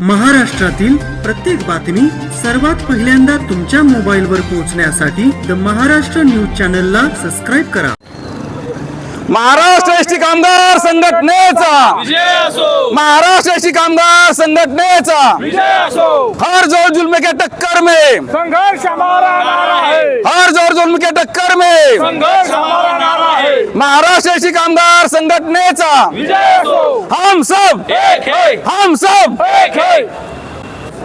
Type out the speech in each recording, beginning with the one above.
महाराष्ट्रातील प्रत्येक बातमी सर्वात पहिल्यांदा तुमच्या मोबाईलवर पोहोचण्यासाठी द महाराष्ट्र न्यूज चॅनलला सबस्क्राईब करा. महाराष्ट्र एसटी कामगार संघटनेचा. विजय असो. महाराष्ट्र एसटी कामगार संघटनेचा. विजय असो. हर जोर जुल्म के टक्कर में. संघर्ष हमारा नारा है. हर जोर जुल्म के टक्कर में. संघर्ष हमारा नारा है. महाराष्ट्र एसटी कामगार संघटनेचा. विजय असो. हम सब एक है। हम सब एक है।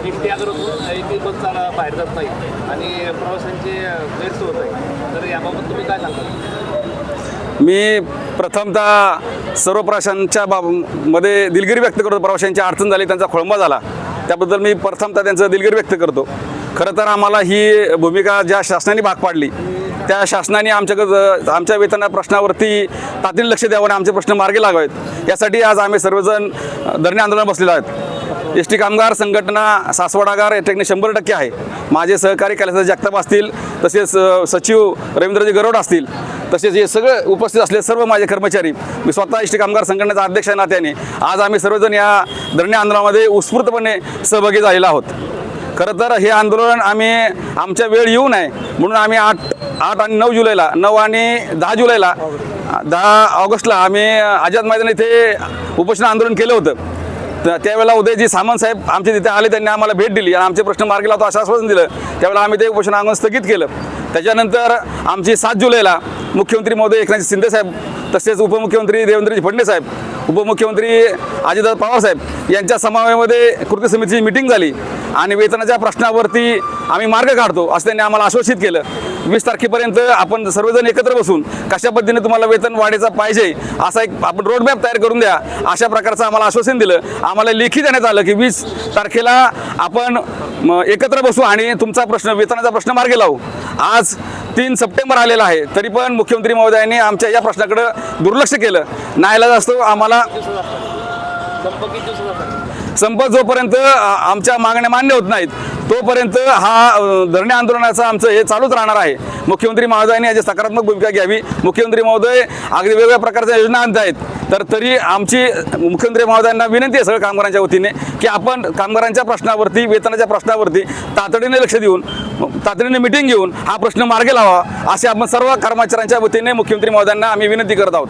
निफ्टी आगारातून एक एक बस चाला बाहेर जात नाही. आणि प्रवाशांची गैरसोय होत आहे. तर याबाबत तुम्ही काय सांगता मी प्रथमतः सर्व प्रवाशांच्या बाबमध्ये दिलगिरी व्यक्त करतो. प्रवाशांची अडचण झाली त्यांचा खोळंबा झाला. त्याबद्दल मी प्रथमतः त्यांचं दिलगिरी व्यक्त करतो. खरं तर आम्हाला ही भूमिका ज्या शासनाने भाग पाडली त्या शासनाने आमच्याकडं आमच्या वेतना प्रश्नावरती तातडीने लक्ष द्यावं आणि आमचे प्रश्न मार्गी लागावेत. यासाठी आज आम्ही सर्वजण धरणे आंदोलन बसलेलो आहेत. एस टी कामगार संघटना सासवडागार या ठिकाणी शंभर टक्के आहे. माझे सहकारी कैलास जगताप असतील तसेच सचिव रवींद्रजी गरोड असतील तसेच हे सगळे उपस्थित असले सर्व माझे कर्मचारी मी स्वतः एस टी कामगार संघटनेचा अध्यक्ष नात्याने. आज आम्ही सर्वजण या धरणे आंदोलनामध्ये उत्स्फूर्तपणे सहभागी झालेलो आहोत. खरं तर हे आंदोलन आम्ही आमच्या वेळ येऊ नये. म्हणून आम्ही आठ आठ आणि नऊ जुलैला नऊ आणि दहा जुलैला दहा ऑगस्टला आम्ही आझाद मैदान इथे उपोषण आंदोलन केलं होतं. तर त्यावेळेला उदयजी सामंत साहेब आमचे तिथे आले त्यांनी आम्हाला भेट दिली आणि आमचे प्रश्न मार्गी लावतो असं आश्वासन दिलं. त्यावेळेला आम्ही ते उपोषण आंदोलन स्थगित केलं. त्याच्यानंतर आमची सात जुलैला मुख्यमंत्री महोदय एकनाथ शिंदे साहेब तसेच उपमुख्यमंत्री देवेंद्रजी फडणवीस साहेब उपमुख्यमंत्री अजितदादा पवार साहेब यांच्या समन्वयामध्ये कृती समितीची मिटिंग झाली आणि वेतनाच्या प्रश्नावरती आम्ही मार्ग काढतो असं त्यांनी आम्हाला आश्वासित केलं. वीस तारखेपर्यंत आपण सर्वजण एकत्र बसून कशा पद्धतीने तुम्हाला वेतन वाढीचा पाहिजे असा एक आपण रोडमॅप तयार करून द्या अशा प्रकारचं आम्हाला आश्वासन दिलं. आम्हाला लेखी देण्यात आलं की वीस तारखेला आपण एकत्र बसू आणि तुमचा प्रश्न वेतनाचा प्रश्न मार्गी लावू. आज तीन सप्टेंबर आलेला आहे. तरी पण मुख्यमंत्री महोदयांनी आमच्या या प्रश्नाकडं दुर्लक्ष केलं. नाहीला असतो आम्हाला संप जोपर्यंत आमच्या मागण्या मान्य होत नाहीत तोपर्यंत हा धरणे आंदोलनाचं आमचं हे चालूच राहणार आहे. मुख्यमंत्री महोदयांनी याची सकारात्मक भूमिका घ्यावी. मुख्यमंत्री महोदय अगदी वेगवेगळ्या प्रकारच्या योजना आणत आहेत. तर तरी आमची मुख्यमंत्री महोदयांना विनंती आहे सगळ्या कामगारांच्या वतीने की आपण कामगारांच्या प्रश्नावरती वेतनाच्या प्रश्नावरती तातडीने लक्ष देऊन तातडीने मिटिंग घेऊन हा प्रश्न मार्गी लावा असे आपण सर्व कर्मचाऱ्यांच्या वतीने मुख्यमंत्री महोदयांना आम्ही विनंती करत आहोत.